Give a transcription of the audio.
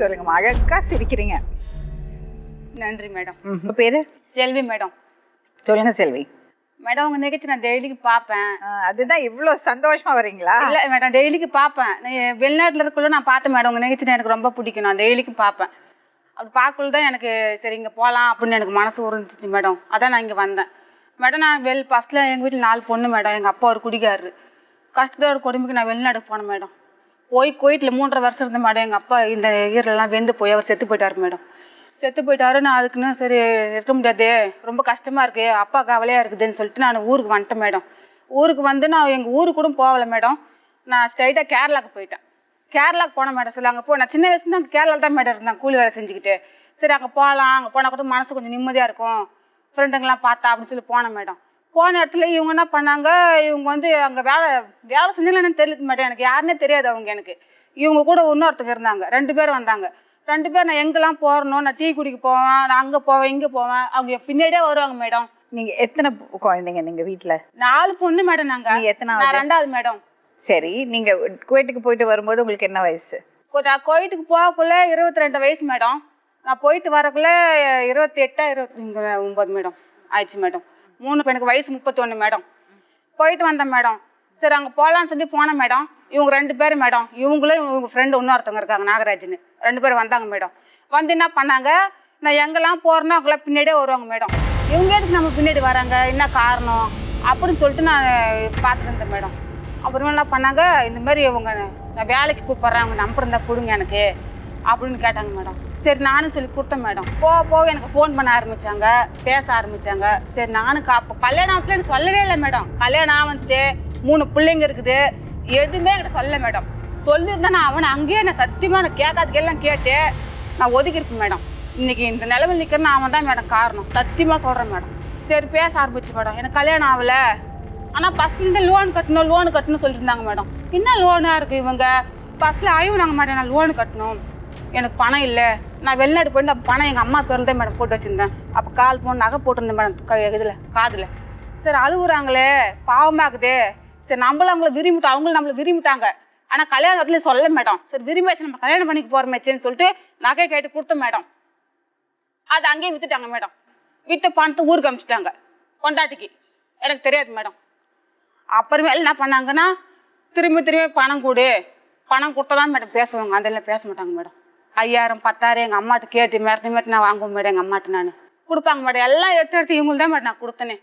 சொல்லுங்கம்மா அழகா சிரிக்கிறீங்க. நன்றி மேடம். உங்க பேரு? செல்வி மேடம். சொல்லுங்க செல்வி? மேடம் உங்க நிகழ்ச்சி நான் டெய்லிக்கு பார்ப்பேன். அதுதான் இவ்வளோ சந்தோஷமா வரீங்களா இல்ல மேடம் டெய்லிக்கு பார்ப்பேன். நான் வெளிநாட்டுல இருக்கக்குள்ள நான் பார்த்தேன் மேடம். உங்க நிகழ்ச்சி எனக்கு ரொம்ப பிடிக்கும். நான் டெய்லிக்கும் பார்ப்பேன். அப்படி பார்க்கக்குள்ள தான் எனக்கு சரி இங்கே போகலாம் அப்படின்னு எனக்கு மனசு உறிஞ்சிச்சு மேடம். அதான் நான் இங்கே வந்தேன். மேடம் நான் வெள் ஃபஸ்ட்டில் எங்கள் வீட்டில் நாலு பொண்ணு மேடம். எங்கள் அப்பா ஒரு குடிகாரரு. கஷ்டத்தோட கொடுமைக்கு நான் வெளிநாட்டுக்கு போனேன் மேடம். போய் கோயிட்டில் மூன்றரை வருஷம் இருந்த மேடம் எங்கள் அப்பா இந்த ஈரெல்லாம் வெந்து போய் அவர் செத்து போயிட்டார் மேடம். செத்து போயிட்டாரு நான் அதுக்குன்னு சரி இருக்க முடியாது ரொம்ப கஷ்டமாக இருக்குது அப்பா கவலையாக இருக்குதுன்னு சொல்லிட்டு நான் ஊருக்கு வந்துட்டேன் மேடம். ஊருக்கு வந்து நான் எங்கள் ஊருக்கு கூட போகலை மேடம். நான் ஸ்ட்ரைட்டாக கேரளாவுக்கு போயிட்டேன். கேரளாவுக்கு போனேன் மேடம் சொல்லி அங்கே போ நான் சின்ன வயசுல அங்கே கேரளாவில் தான் மேடம் இருந்தேன் கூலி வேலை செஞ்சுக்கிட்டு. சரி அங்கே போகலாம் அங்கே போனால் கூட மனசு கொஞ்சம் நிம்மதியாக இருக்கும். ஃப்ரெண்டுங்கெல்லாம் பார்த்தா அப்படின்னு சொல்லி போனேன் மேடம். போன இடத்துல இவங்க என்ன பண்ணாங்க? இவங்க வந்து அங்கே வேலை வேலை செஞ்சீங்களான்னு தெரியல மேடம் எனக்கு யாருன்னே தெரியாது அவங்க எனக்கு. இவங்க கூட இன்னொருத்தங்க இருந்தாங்க. ரெண்டு பேர் வந்தாங்க. ரெண்டு பேர் நான் எங்கெல்லாம் போறணும் நான் டீ குடிக்க போவேன் நான் அங்கே போவேன் இங்கே போவேன். அவங்க பின்னாடியே வருவாங்க மேடம். நீங்க எத்தனை குழந்தைங்க நீங்க வீட்ல? நாலு பொண்ணு மேடம் நாங்க. நீங்க எத்தனாவது? நான் ரெண்டாவது மேடம். சரி நீங்க குவைட்டுக்கு போயிட்டு வரும்போது உங்களுக்கு என்ன வயசு? நான் கோயிட்டுக்கு போகக்குள்ள இருபத்தி ரெண்டு வயசு மேடம். நான் போயிட்டு வரக்குள்ள இருபத்தி எட்டா இருபத்தி ஒன்பது மேடம். ஆயிடுச்சு மேடம். மூணு எனக்கு வயசு முப்பத்தொன்று மேடம். போயிட்டு வந்தேன் மேடம். சரி அங்கே போகலான்னு சொல்லி போனேன் மேடம். இவங்க ரெண்டு பேரும் மேடம். இவங்களும் இவங்க ஃப்ரெண்டு இன்னொருத்தவங்க இருக்காங்க நாகராஜ்னு. ரெண்டு பேர் வந்தாங்க மேடம். வந்து என்ன பண்ணாங்க நான் எங்கெல்லாம் போகிறேன்னா அவங்களாம் பின்னாடியே வருவாங்க மேடம். இவங்க எதுக்கு நம்ம பின்னாடி வராங்க? என்ன காரணம்? அப்படின்னு சொல்லிட்டு நான் பார்த்துட்டு இருந்தேன் மேடம். அப்புறமா என்ன பண்ணாங்க இந்த மாதிரி இவங்க நான் வேலைக்கு கூப்பிட்றேன் அவங்க நம்பர் இருந்தால் கொடுங்க எனக்கு அப்படின்னு கேட்டாங்க மேடம். சரி நானும் சொல்லி கொடுத்தேன் மேடம். போக போக எனக்கு ஃபோன் பண்ண ஆரம்பித்தாங்க பேச ஆரம்பித்தாங்க சரி நானும் காப்போ கல்யாணம் ஆகல எனக்கு சொல்லவே இல்லை மேடம். கல்யாணம் ஆகிட்டு மூணு பிள்ளைங்க இருக்குது. எதுவுமே என்கிட்ட சொல்ல மேடம். சொல்லியிருந்தா நான் அவனை அங்கேயே நான் சத்தியமாக நான் கேட்காதுக்கெல்லாம் கேட்டு நான் ஒதுக்கியிருப்பேன் மேடம். இன்னைக்கு இந்த நிலவில் நிற்கிறேன்னு அவன் தான் மேடம் காரணம். சத்தியமாக சொல்கிறேன் மேடம். சரி பேச ஆரம்பிச்சு மேடம். எனக்கு கல்யாணம் ஆகலை. ஆனால் ஃபஸ்ட்லேருந்து லோன் கட்டணும் லோன் கட்டணும் சொல்லியிருந்தாங்க மேடம். என்ன லோனாக இருக்குது இவங்க? ஃபஸ்ட்டில் ஆய்வு நாங்கள் மேடம் நான் லோன் கட்டணும். எனக்கு பணம் இல்லை. நான் வெளிநாடு போய் பணம் எங்கள் அம்மா பேரில் தான் மேடம் போட்டு வச்சுருந்தேன். அப்போ கால் போன் நகை போட்டிருந்தேன் மேடம் க இதில் காதில். சரி அழுகுறாங்களே பாவமாக்குதே சரி நம்மளும் அவங்கள விரும்பிட்டோம் அவங்களும் நம்மளை விரும்பிட்டாங்க. ஆனால் கல்யாணத்துல சொல்ல மேடம் சரி விரும்பியாச்சு நம்ம கல்யாணம் பண்ணிக்க போகிறோமேச்சேன்னு சொல்லிட்டு நகை கேட்டு கொடுத்தோம் மேடம் அது அங்கேயே வித்துட்டாங்க மேடம் விற்று பணத்தை ஊருக்கு அமிச்சிட்டாங்க கொண்டாட்டிக்கு எனக்கு தெரியாது மேடம் அப்புறமேல என்ன பண்ணாங்கன்னா திரும்பி திரும்பி பணம் கொடு. பணம் கொடுத்தா தான் மேடம் பேசுவாங்க. அதெல்லாம் பேச மாட்டாங்க மேடம் ஐயாயிரம் பத்தாயிரம் எங்கள் அம்மாட்ட கேட்டு மிரட்டி மிரட்டி நான் வாங்குவேன் மேடம் எங்கள் அம்மாட்ட நான். கொடுப்பாங்க மேடம் எல்லாம் எடுத்து எடுத்து இவங்களுக்கு தான் மேடம் நான் கொடுத்தனே.